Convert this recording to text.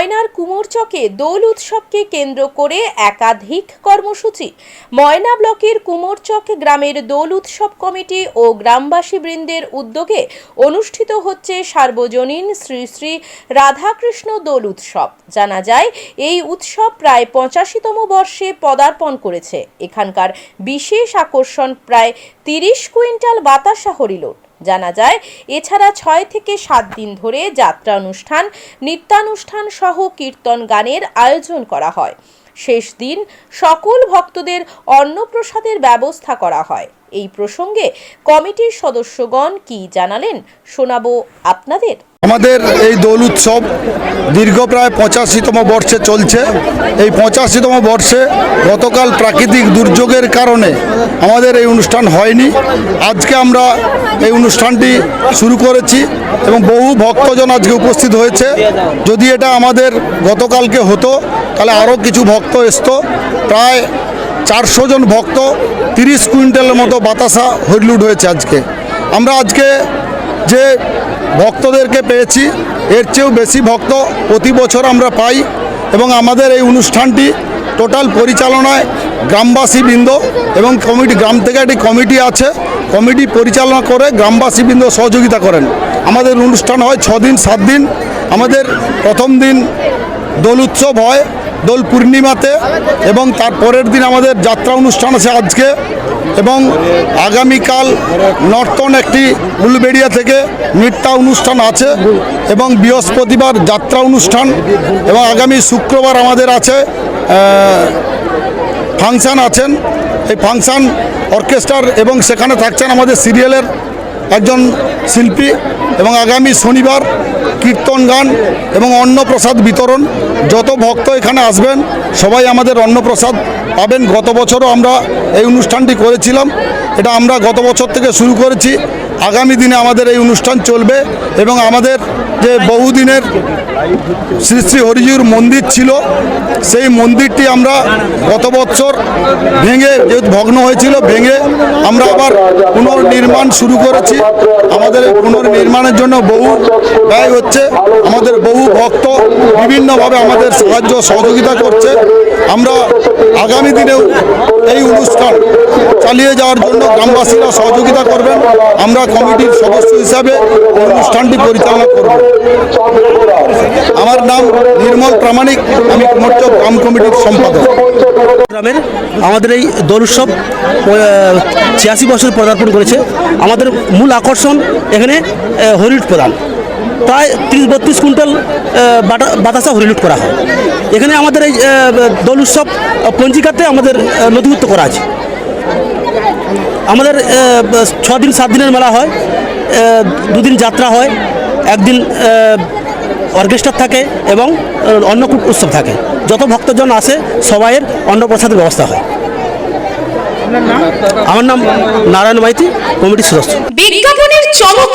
ময়নার কুমোরচকে দোল উৎসবকে কেন্দ্র করে একাধিক কর্মসূচি। ময়না ব্লকের কুমোরচক গ্রামের দোল উৎসব কমিটি ও গ্রামবাসী বৃন্দের উদ্যোগে অনুষ্ঠিত হচ্ছে সার্বজনীন শ্রী শ্রী রাধাকৃষ্ণ দোল উৎসব। জানা যায়, এই উৎসব প্রায় পঁচাশিতম বর্ষে পদার্পণ করেছে। এখানকার বিশেষ আকর্ষণ প্রায় তিরিশ কুইন্টাল বাতাসা হরিলোট। জানা যায়, এছাড়া ছয় থেকে সাত দিন ধরে যাত্রা অনুষ্ঠান নৃত্যানুষ্ঠান সহ কীর্তন গানের আয়োজন করা হয়। শেষ দিন সকল ভক্তদের অন্নপ্রসাদের ব্যবস্থা করা হয়। এই প্রসঙ্গে কমিটির সদস্যগণ কি জানালেন শোনাবো আপনাদের। আমাদের এই দোল উৎসব দীর্ঘ প্রায় পঁচাশিতম বর্ষে চলছে। এই পঁচাশিতম বর্ষে গতকাল প্রাকৃতিক দুর্যোগের কারণে আমাদের এই অনুষ্ঠান হয়নি। আজকে আমরা এই অনুষ্ঠানটি শুরু করেছি এবং বহু ভক্তজন আজকে উপস্থিত হয়েছে। যদি এটা আমাদের গতকালকে হতো, তাহলে আরও কিছু ভক্ত আসতো প্রায় চারশো জন ভক্ত, তিরিশ কুইন্টালের মতো বাতাসা হরিলুট হয়েছে আজকে। আমরা আজকে যে ভক্তদেরকে পেয়েছি, এর চেয়েও বেশি ভক্ত প্রতি বছর আমরা পাই এবং আমাদের এই অনুষ্ঠানটি টোটাল পরিচালনায় গ্রামবাসী বৃন্দ এবং কমিটি, গ্রাম থেকে একটি কমিটি আছে, কমিটি পরিচালনা করে গ্রামবাসী বৃন্দ সহযোগিতা করেন। আমাদের অনুষ্ঠান হয় ছ দিন সাত দিন আমাদের প্রথম দিন দোল উৎসব হয় দোল পূর্ণিমাতে এবং তার পরের দিন আমাদের যাত্রা অনুষ্ঠান আছে আজকে এবং আগামীকাল নর্তন একটি উলবেড়িয়া থেকে নৃত্য অনুষ্ঠান আছে এবং বৃহস্পতিবার যাত্রা অনুষ্ঠান এবং আগামী শুক্রবার আমাদের আছে ফাংশান আছেন। এই ফাংশান অর্কেস্ট্রার এবং সেখানে থাকছেন আমাদের সিরিয়ালের একজন শিল্পী এবং আগামী শনিবার কীর্তন গান এবং অন্নপ্রসাদ বিতরণ। যত ভক্ত এখানে আসবেন, সবাই আমাদের অন্নপ্রসাদ পাবেন। গত বছরও আমরা এই অনুষ্ঠানটি করেছিলাম। এটা আমরা গত বছর থেকে শুরু করেছি। আগামী দিনে আমাদের এই অনুষ্ঠান চলবে এবং আমাদের যে বহুদিনের শ্রী শ্রী হরিজির মন্দির ছিল, সেই মন্দিরটি আমরা গত বছর ভেঙে যেহেতু ভগ্ন হয়েছিল, ভেঙে আমরা আবার পুনর্নির্মাণ শুরু করেছি। আমাদের এই পুনর্নির্মাণের জন্য বহু ব্যয় হচ্ছে। আমাদের বহু ভক্ত বিভিন্নভাবে আমাদের সাহায্য সহযোগিতা করছে। আমরা আগামী দিনেও এই অনুষ্ঠান চালিয়ে যাওয়ার জন্য গ্রামবাসীরা সহযোগিতা করবেন। আমরা কমিটির সদস্য হিসাবে অনুষ্ঠানটি পরিচালনা করব। আমার নাম নির্মল প্রামাণিক আমি কুমোরচক গ্রাম কমিটির সম্পাদক। গ্রামের আমাদের এই দোল উৎসব ছিয়াশি বছর পদার্পণ করেছে। আমাদের মূল আকর্ষণ এখানে আহ, হরিলুট প্রদান প্রায় তিরিশ বত্রিশ কুইন্টাল বাটা- বাতাসা হরিলুট করা হয়। এখানে আমাদের এই দোল উৎসব পঞ্জিকাতে আমাদের নথিভুক্ত করা আছে। আমাদের ছ দিন সাত দিনের মেলা হয়। দুদিন যাত্রা হয়। একদিন অর্কেস্ট্রা থাকে এবং অন্নকূট উৎসব থাকে। যত ভক্তজন আসে সবাইয়ের অন্নপ্রসাদের ব্যবস্থা হয়। আমার নাম নারায়ণ মাইতি কমিটির সদস্য।